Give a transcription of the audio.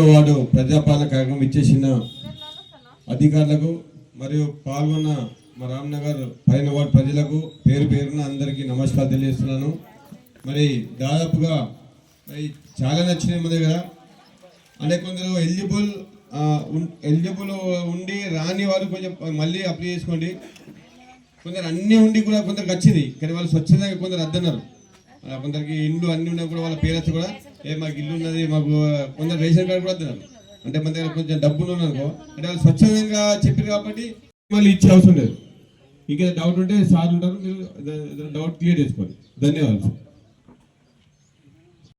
వాడు ప్రజాపాలన కార్యక్రమం ఇచ్చేసిన అధికారులకు మరియు పాల్గొన్న మా రామ్నగర్ పైన వార్డు ప్రజలకు పేరు పేరున అందరికీ నమస్కారం తెలియజేస్తున్నాను. మరి దాదాపుగా మరి చాలా నచ్చినాయి మన దగ్గర. అంటే కొందరు ఎలిజిబుల్ ఎలిజిబుల్ ఉండి రాని వారు కొంచెం మళ్ళీ అప్లై చేసుకోండి. కొందరు అన్నీ ఉండి కూడా కొందరికి వచ్చింది కానీ వాళ్ళు స్వచ్ఛందంగా కొందరు అద్దన్నారు. కొందరికి ఇండ్లు అన్ని ఉన్నా కూడా వాళ్ళ పేరెంట్స్ కూడా ఏ మాకు ఇల్లు ఉన్నది మాకు కొందరు రేషన్ కార్డు కూడా అద్దన్నారు అంటే మన దగ్గర కొంచెం డబ్బులు ఉన్నారనుకో అంటే వాళ్ళు స్వచ్ఛందంగా చెప్పారు కాబట్టి మళ్ళీ ఇచ్చే అవసరం లేదు. ఇంకేదో డౌట్ ఉంటే సార్ ఉంటారు మీరు డౌట్ క్లియర్ చేసుకోండి. ధన్యవాదాలు